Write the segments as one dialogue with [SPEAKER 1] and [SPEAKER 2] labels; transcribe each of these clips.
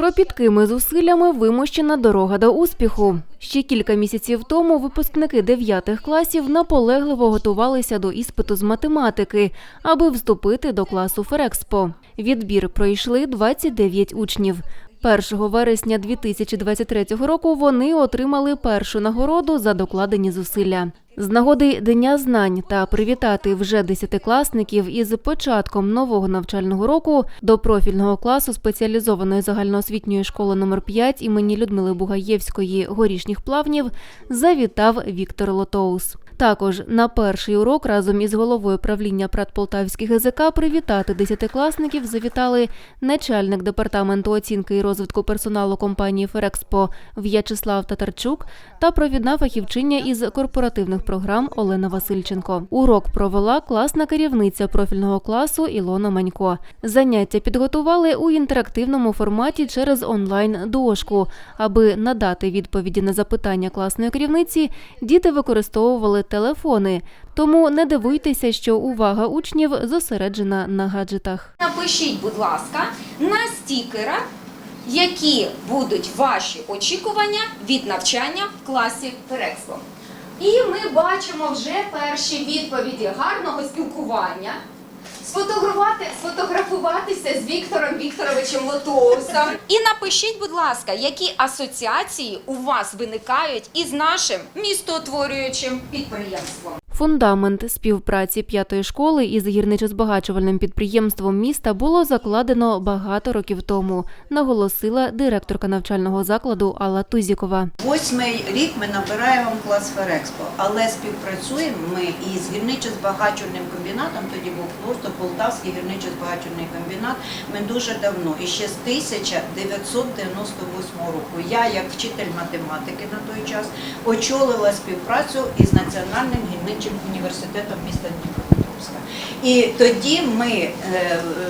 [SPEAKER 1] Кропіткими зусиллями вимощена дорога до успіху. Ще кілька місяців тому випускники 9 класів наполегливо готувалися до іспиту з математики, аби вступити до класу Ферекспо. Відбір пройшли 29 учнів. 1 вересня 2023 року вони отримали першу нагороду за докладені зусилля. З нагоди Дня знань та привітати вже десятикласників із початком нового навчального року до профільного класу спеціалізованої загальноосвітньої школи номер 5 імені Людмили Бугаєвської горішніх плавнів завітав Віктор Лотоус. Також на перший урок разом із головою правління Пратполтавських ГЗК привітати десятикласників завітали начальник департаменту оцінки і розвитку персоналу компанії Ферекспо В'ячеслав Татарчук та провідна фахівчиня із корпоративних програм Олена Васильченко. Урок провела класна керівниця профільного класу Ілона Манько. Заняття підготували у інтерактивному форматі через онлайн-дошку. Аби надати відповіді на запитання класної керівниці, діти використовували телефони. Тому не дивуйтеся, що увага учнів зосереджена на гаджетах.
[SPEAKER 2] Напишіть, будь ласка, на стікерах, які будуть ваші очікування від навчання в класі Перекспо. І ми бачимо вже перші відповіді гарного спілкування. Сфотографувати, сфотографуватися з Віктором Вікторовичем Лотоусом. І напишіть, будь ласка, які асоціації у вас виникають із нашим містоутворюючим підприємством.
[SPEAKER 1] Фундамент співпраці п'ятої школи із гірничо-збагачувальним підприємством міста було закладено багато років тому, наголосила директорка навчального закладу Алла Тузікова.
[SPEAKER 3] Восьмий рік ми набираємо клас Ферекспо, але співпрацюємо ми із гірничо-збагачувальним комбінатом, тоді був просто Полтавський гірничо-збагачувальний комбінат. Ми дуже давно, і ще з 1998 року. Я, як вчитель математики на той час, очолила співпрацю із Національним гірничим університетом міста Дніпропетровська. І тоді ми е,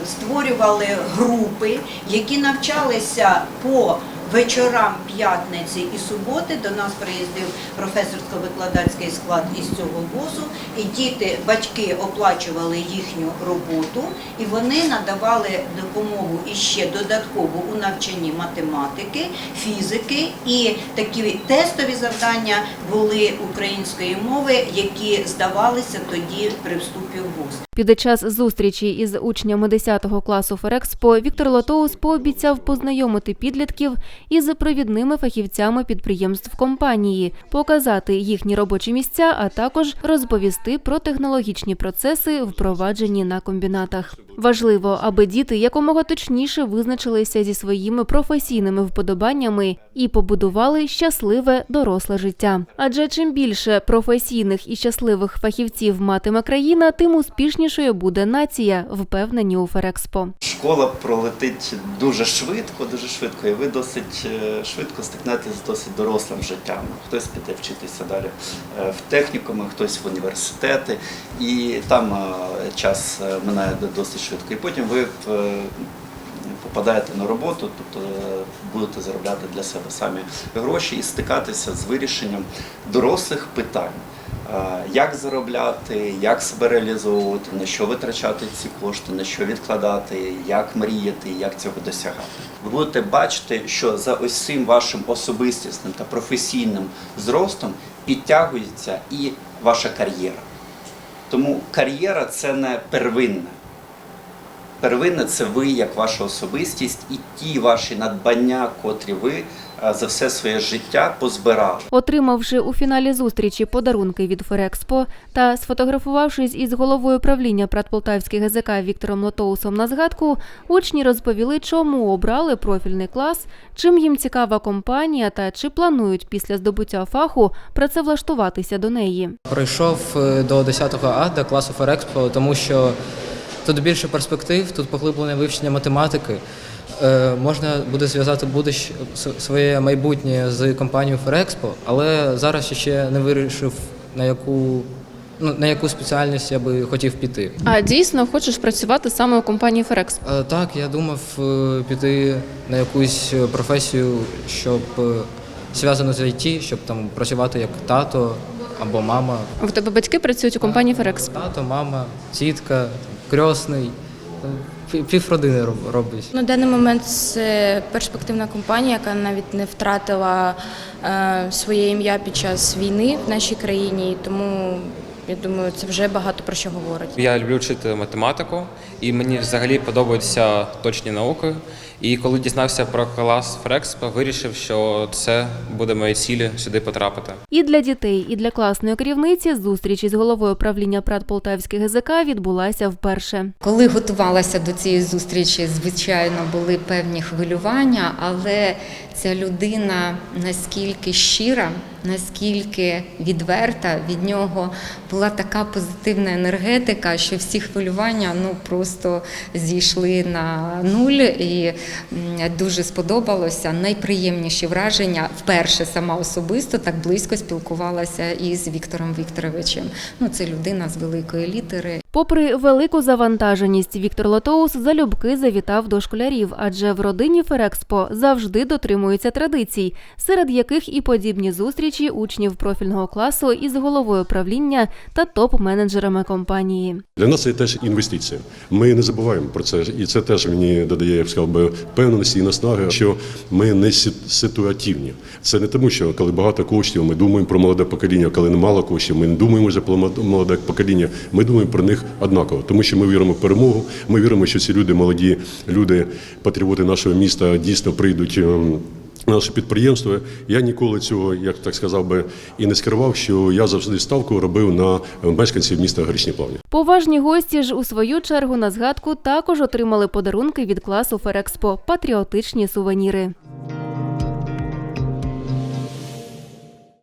[SPEAKER 3] створювали групи, які навчалися по вечорам п'ятниці і суботи. До нас приїздив професорсько-викладацький склад із цього вузу, і діти, батьки оплачували їхню роботу, і вони надавали допомогу іще додатково у навчанні математики, фізики, і такі тестові завдання були української мови, які здавалися тоді при вступі в вуз.
[SPEAKER 1] Під час зустрічі із учнями 10 класу Ферекспо Віктор Лотоус пообіцяв познайомити підлітків із провідними фахівцями підприємств компанії, показати їхні робочі місця, а також розповісти про технологічні процеси, впроваджені на комбінатах. Важливо, аби діти якомога точніше визначилися зі своїми професійними вподобаннями і побудували щасливе доросле життя. Адже чим більше професійних і щасливих фахівців матиме країна, тим успішнішою буде нація, впевнені у Ферекспо.
[SPEAKER 4] Школа пролетить дуже швидко, дуже швидко, і ви досить е, швидко стикнетеся з досить дорослим життям. Хтось піде вчитися далі е, в технікуми, хтось в університети, і там е, час минає досить швидко. І потім ви попадаєте на роботу, тобто будете заробляти для себе самі гроші і стикатися з вирішенням дорослих питань. Е, Як заробляти, як себе реалізовувати, на що витрачати ці кошти, на що відкладати, як мріяти, як цього досягати. Ви будете бачити, що за ось цим вашим особистісним та професійним зростом підтягується і ваша кар'єра. Тому кар'єра це не первинне. Первинне це ви як ваша особистість і ті ваші надбання, котрі ви за все своє життя позбирали.
[SPEAKER 1] Отримавши у фіналі зустрічі подарунки від Ферекспо та сфотографувавшись із головою правління Пратполтавських ГЗК Віктором Лотоусом на згадку, учні розповіли, чому обрали профільний клас, чим їм цікава компанія та чи планують після здобуття фаху працевлаштуватися до неї.
[SPEAKER 5] Прийшов е, до 10 А до класу Ферекспо, тому що тут більше перспектив, тут поглиблене вивчення математики. Е, Можна буде зв'язати будущ... с- своє майбутнє з компанією Ферекспо, але зараз ще не вирішив на яку ну, на яку спеціальність я би хотів піти.
[SPEAKER 1] А дійсно хочеш працювати саме у компанії Ферекспо?
[SPEAKER 5] Е, Так, я думав е, піти на якусь професію, щоб зв'язану з IT, щоб там працювати як тато або мама.
[SPEAKER 1] В тебе батьки працюють у компанії Ферекспо.
[SPEAKER 5] Тато, мама, тітка, крьосний. Ну, пів- півродини робить.
[SPEAKER 6] На даний момент це перспективна компанія, яка навіть не втратила е, своє ім'я під час війни в нашій країні. І Тому я думаю, це вже багато про що говорить.
[SPEAKER 7] Я люблю вчити математику, і мені взагалі подобаються точні науки. І коли дізнався про клас Фрекспо, вирішив, що це буде моєю цілі сюди потрапити.
[SPEAKER 1] І для дітей, і для класної керівниці зустріч із головою правління Прат Полтавських ГЗК відбулася вперше.
[SPEAKER 8] Коли готувалася до цієї зустрічі, звичайно, були певні хвилювання, але ця людина наскільки щира, наскільки відверта, від нього була така позитивна енергетика, що всі хвилювання ну просто зійшли на нуль, і дуже сподобалося. Найприємніші враження вперше сама особисто так близько спілкувалася із Віктором Вікторовичем. Ну, це людина з великої літери.
[SPEAKER 1] Попри велику завантаженість, Віктор Лотоус залюбки завітав до школярів, адже в родині Ферекспо завжди дотримуються традицій, серед яких і подібні зустрічі учнів профільного класу із головою правління та топ-менеджерами компанії.
[SPEAKER 9] Для нас це теж інвестиція. Ми не забуваємо про це, і це теж мені додає, я сказав би, впевненості і наснаги, що ми не ситуативні. Це не тому, що коли багато коштів, ми думаємо про молоде покоління, коли немало коштів, ми не думаємо молоде- молоде покоління. Ми думаємо про них однаково, тому що ми віримо в перемогу. Ми віримо, що ці люди, молоді люди, патріоти нашого міста, дійсно прийдуть. ем, на Наше підприємство. Я ніколи цього, як так сказав би, і не скривав, що я завжди ставку робив на мешканців міста Горішні Плавні.
[SPEAKER 1] Поважні гості ж у свою чергу на згадку також отримали подарунки від класу Ферекспо патріотичні сувеніри.